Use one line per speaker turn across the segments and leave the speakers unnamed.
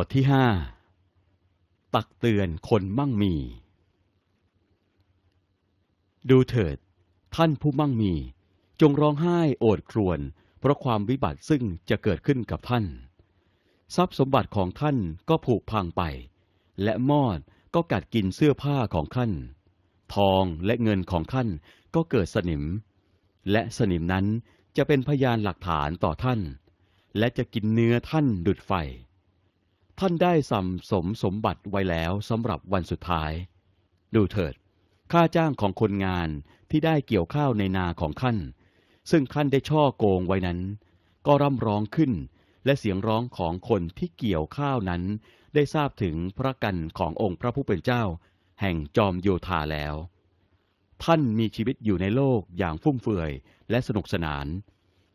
บทที่ห้าตักเตือนคนมั่งมี ดูเถิด ท่านผู้มั่งมี จงร้องไห้โอดครวญเพราะความวิบัติซึ่งจะเกิดขึ้นกับท่าน ทรัพย์สมบัติของท่านก็ผุพังไป และมอดก็กัดกินเสื้อผ้าของท่าน ทองและเงินของท่านก็เกิดสนิม และสนิมนั้นจะเป็นพยานหลักฐานต่อท่าน และจะกินเนื้อท่านดุดไฟ ท่านได้สัมสมสมบัติไว้แล้วสำหรับวันสุดท้าย ดูเถิด ค่าจ้างของคนงานที่ได้เกี่ยวข้าวในนาของท่าน ซึ่งท่านได้ช่อโกงไว้นั้น ก็ร่ำร้องขึ้น และเสียงร้องของคนที่เกี่ยวข้าวนั้น ได้ทราบถึงพระกันขององค์พระผู้เป็นเจ้า แห่งจอมโยธาแล้ว ท่านมีชีวิตอยู่ในโลกอย่างฟุ่มเฟือยและสนุกสนาน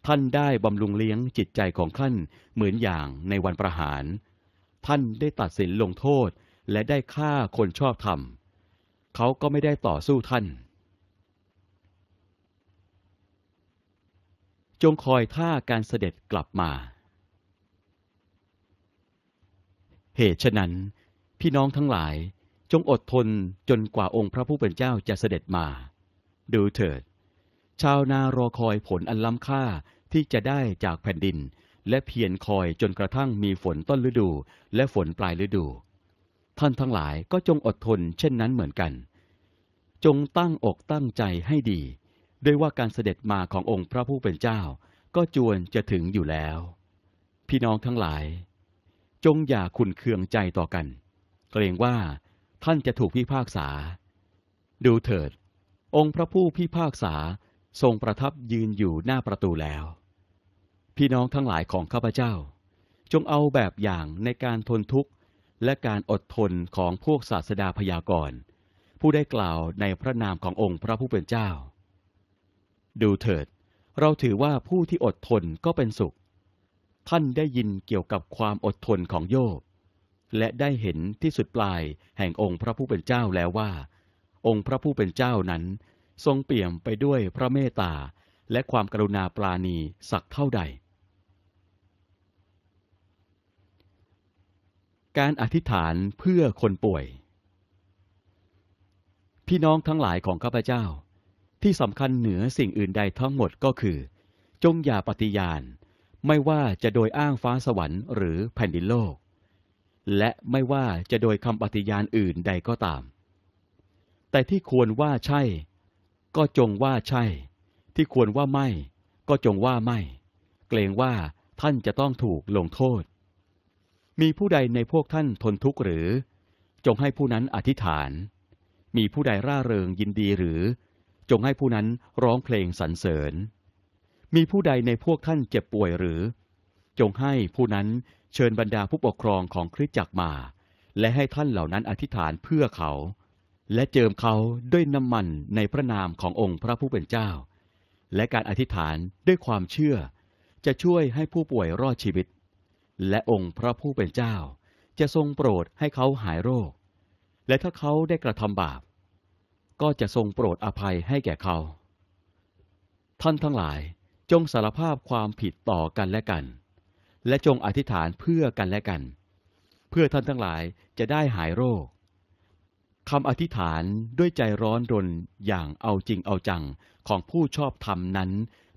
ท่านได้บำรุงเลี้ยงจิตใจของท่านเหมือนอย่างในวันประหาร ท่านได้ตัดสินลงโทษ และได้ฆ่าคนชอบธรรม เขาก็ไม่ได้ต่อสู้ท่าน จงคอยท่าการเสด็จกลับมา เหตุฉะนั้น พี่น้องทั้งหลายจงอดทนจนกว่าองค์พระผู้เป็นเจ้าจะเสด็จมา ดูเถิด ชาวนารอคอยผลอันล้ำค่าที่จะได้จากแผ่นดิน และเพียรคอยจนกระทั่งมีฝนต้นฤดู และฝนปลายฤดู ท่านทั้งหลายก็จงอดทนเช่นนั้นเหมือนกัน จงตั้งอกตั้งใจให้ดี ด้วยว่าการเสด็จมาขององค์พระผู้เป็นเจ้า ก็จวนจะถึงอยู่แล้ว พี่น้องทั้งหลาย จงอย่าขุนเคืองใจต่อกัน เกรงว่าท่านจะถูกพิพากษา ดูเถิด องค์พระผู้พิพากษาทรงประทับยืนอยู่หน้าประตูแล้ว พี่น้องทั้งหลายของข้าพเจ้า จงเอาแบบอย่างในการทนทุกข์และการอดทนของพวกศาสดาพยากรณ์ผู้ได้กล่าวในพระนามขององค์พระผู้เป็นเจ้า ดูเถิด เราถือว่าผู้ที่อดทนก็เป็นสุข ท่านได้ยินเกี่ยวกับความอดทนของโยบ และได้เห็นที่สุดปลายแห่งองค์พระผู้เป็นเจ้าแล้วว่า องค์พระผู้เป็นเจ้านั้น ทรงเปี่ยมไปด้วยพระเมตตาและความกรุณาปราณีสักเท่าใด การอธิษฐานเพื่อคนป่วย พี่น้องทั้งหลายของข้าพเจ้า ที่สำคัญเหนือสิ่งอื่นใดทั้งหมดก็คือ จงอย่าปฏิญาณ ไม่ว่าจะโดยอ้างฟ้าสวรรค์หรือแผ่นดินโลก และไม่ว่าจะโดยคำปฏิญาณอื่นใดก็ตาม แต่ที่ควรว่าใช่ ก็จงว่าใช่ ที่ควรว่าไม่ ก็จงว่าไม่ เกรงว่าท่านจะต้องถูกลงโทษ มีผู้ใดในพวกท่านทนทุกข์หรือ จงให้ผู้นั้นอธิษฐาน มีผู้ใดร่าเริงยินดีหรือ จงให้ผู้นั้นร้องเพลงสรรเสริญ มีผู้ใดในพวกท่านเจ็บป่วยหรือ จงให้ผู้นั้นเชิญบรรดาผู้ปกครองของคริสตจักรมา และให้ท่านเหล่านั้นอธิษฐานเพื่อเขา และเจิมเขาด้วยน้ำมันในพระนามขององค์พระผู้เป็นเจ้า และการอธิษฐานด้วยความเชื่อ จะช่วยให้ผู้ป่วยรอดชีวิต และองค์พระผู้เป็นเจ้า จะทรงโปรดให้เขาหายโรค และถ้าเขาได้กระทำบาป ก็จะทรงโปรดอภัยให้แก่เขา ท่านทั้งหลายจงสารภาพความผิดต่อกันและกัน และจงอธิษฐานเพื่อกันและกัน เพื่อท่านทั้งหลายจะได้หายโรคคำอธิษฐานด้วยใจร้อนรนอย่างเอาจริงเอาจังของผู้ชอบธรรมนั้น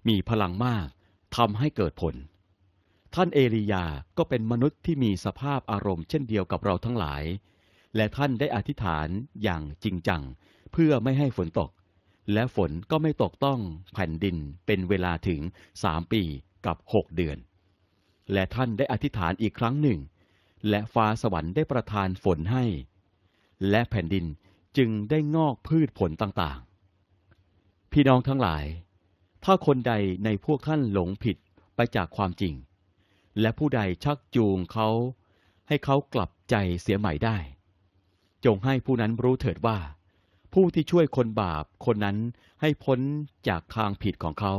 มีพลังมากทำให้เกิดผล ท่านเอลียาก็เป็นมนุษย์ที่มีสภาพอารมณ์เช่นเดียวกับเราทั้งหลาย และท่านได้อธิษฐานอย่างจริงจัง เพื่อไม่ให้ฝนตก และฝนก็ไม่ตกต้องแผ่นดินเป็นเวลาถึงสามปีกับหกเดือน และท่านได้อธิษฐานอีกครั้งหนึ่ง และฟ้าสวรรค์ได้ประทานฝนให้ และแผ่นดินจึงได้งอกพืชผลต่างๆ พี่น้องทั้งหลาย ถ้าคนใดในพวกท่านหลงผิดไปจากความจริง และผู้ใดชักจูงเขา ให้เขากลับใจเสียใหม่ได้ จงให้ผู้นั้นรู้เถิดว่า ผู้ที่ช่วยคนบาปคนนั้นให้พ้นจากทางผิดของเขา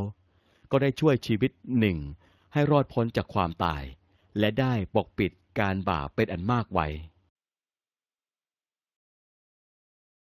ก็ได้ช่วยชีวิตหนึ่ง ให้รอดพ้นจากความตาย และได้ปกปิดการบาปเป็นอันมากไว้